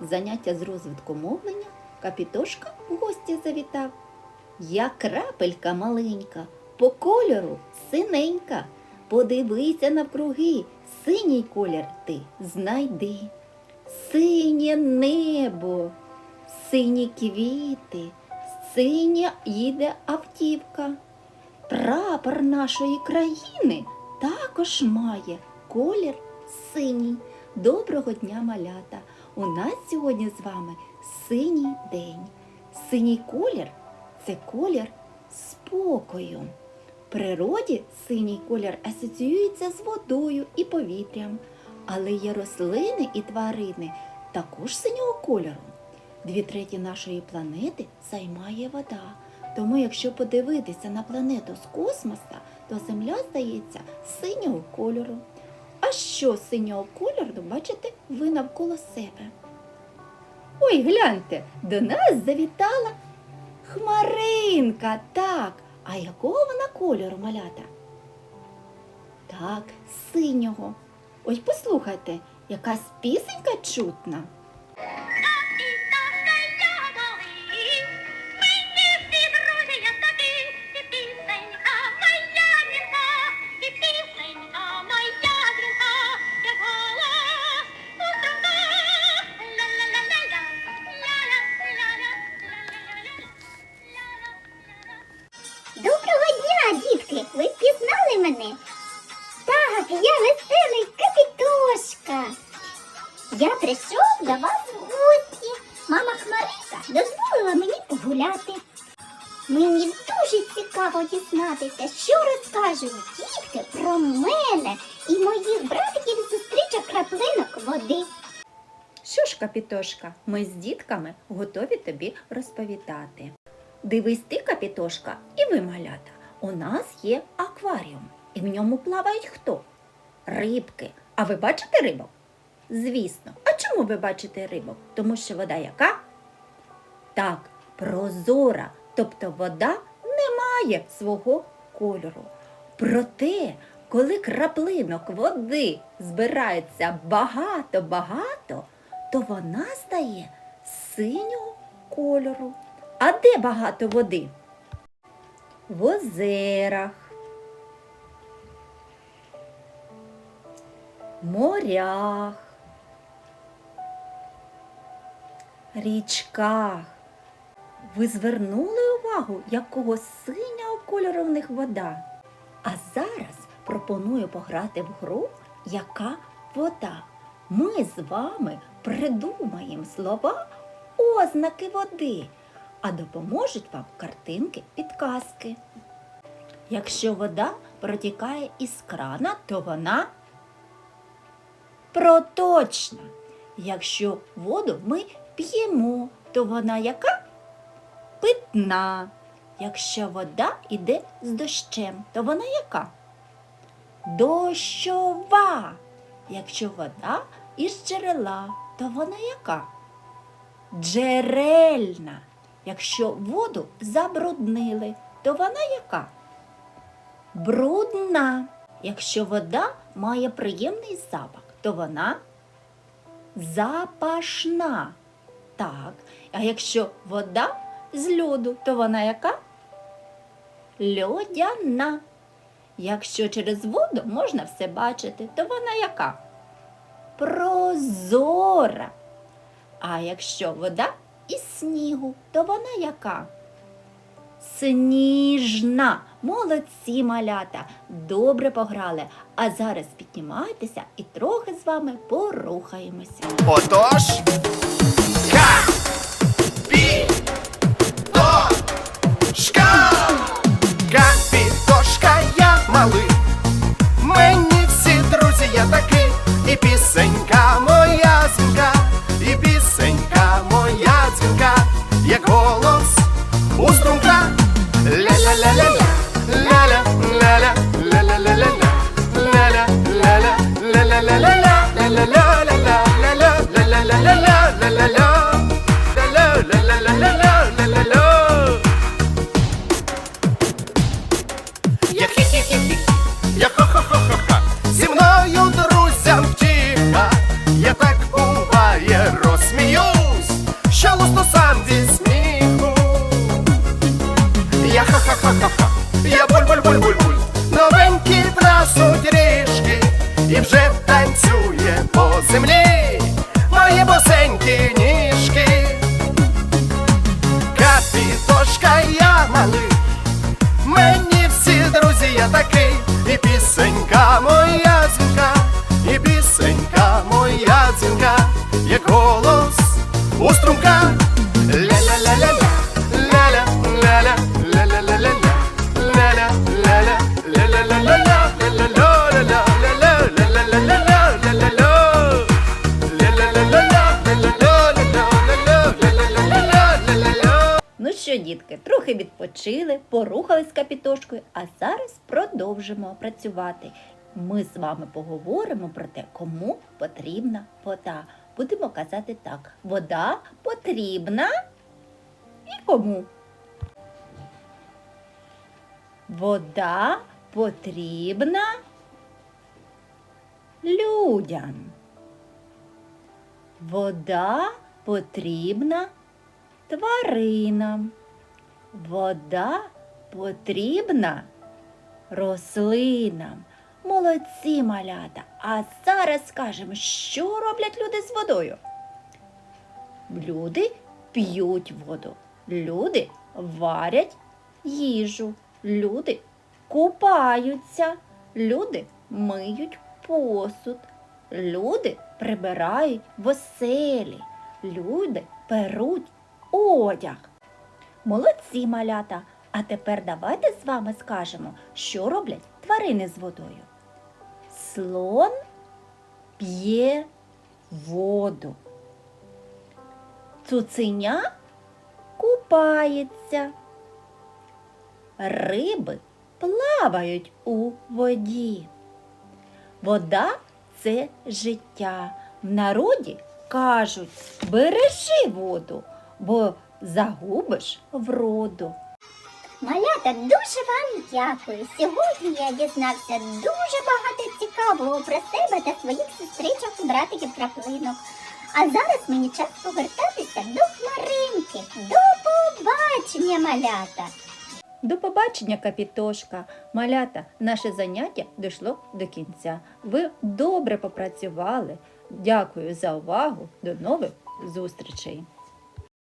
заняття з розвитку мовлення Капітошка в гості завітав. Я крапелька маленька, по кольору синенька. Подивися навкруги, синій колір ти знайди. Синє небо, сині квіти, синя їде автівка. Прапор нашої країни також має колір синій. Доброго дня, малята! У нас сьогодні з вами синій день. Синій колір це колір спокою. В природі синій колір асоціюється з водою і повітрям, але є рослини і тварини також синього кольору. Дві треті нашої планети займає вода. Тому, якщо подивитися на планету з космоса, то Земля здається синього кольору. А що синього кольору бачите ви навколо себе? Ой, гляньте, до нас завітала хмаринка, так. А якого вона кольору малята? Так, синього. Ось послухайте, якась пісенька чутна. Я прийшов до вас в гості. Мама Хмаринка дозволила мені погуляти. Мені дуже цікаво дізнатися, що розкажуть дітки про мене і моїх братиків і сестричок краплинок води. Що ж, капітошка, ми з дітками готові тобі розповідати. Дивись ти, капітошка, і ви, малята. У нас є акваріум, і в ньому плавають хто? Рибки. А ви бачите рибок? Звісно. А чому ви бачите рибок? Тому що вода яка? Так, прозора, тобто вода не має свого кольору. Проте, коли краплинок води збирається багато-багато, то вона стає синього кольору. А де багато води? В озерах, морях, річках. Ви звернули увагу, якого синього кольору в них вода? А зараз пропоную пограти в гру Яка вода. Ми з вами придумаємо слова ознаки води, а допоможуть вам картинки підказки. Якщо вода протікає із крана, то вона проточна. Якщо воду ми п'ємо, то вона яка? Питна. Якщо вода йде з дощем, то вона яка? Дощова. Якщо вода із джерела, то вона яка? Джерельна. Якщо воду забруднили, то вона яка? Брудна. Якщо вода має приємний запах, то вона запашна. Так. А якщо вода з льоду, то вона яка? Льодяна. Якщо через воду можна все бачити, то вона яка? Прозора. А якщо вода із снігу, то вона яка? Сніжна. Молодці малята. Добре пограли. А зараз піднімайтеся і трохи з вами порухаємося. Отож. Відпочили, порухались капітошкою, а зараз продовжимо працювати. Ми з вами поговоримо про те, кому потрібна вода. Будемо казати так: вода потрібна і кому? Вода потрібна людям. Вода потрібна тваринам. Вода потрібна рослинам. Молодці малята. А зараз скажемо, що роблять люди з водою. Люди п'ють воду. Люди варять їжу. Люди купаються. Люди миють посуд. Люди прибирають в оселі. Люди перуть одяг. Молодці малята. А тепер давайте з вами скажемо, що роблять тварини з водою. Слон п'є воду. Цуценя купається. Риби плавають у воді. Вода це життя. В народі кажуть, бережи воду, бо загубиш вроду. Малята, дуже вам дякую. Сьогодні я дізнався дуже багато цікавого про себе та своїх сестричок, і братиків краплинок. А зараз мені час повертатися до хмаринки. До побачення, малята! До побачення, капітошка. Малята, наше заняття дійшло до кінця. Ви добре попрацювали. Дякую за увагу. До нових зустрічей!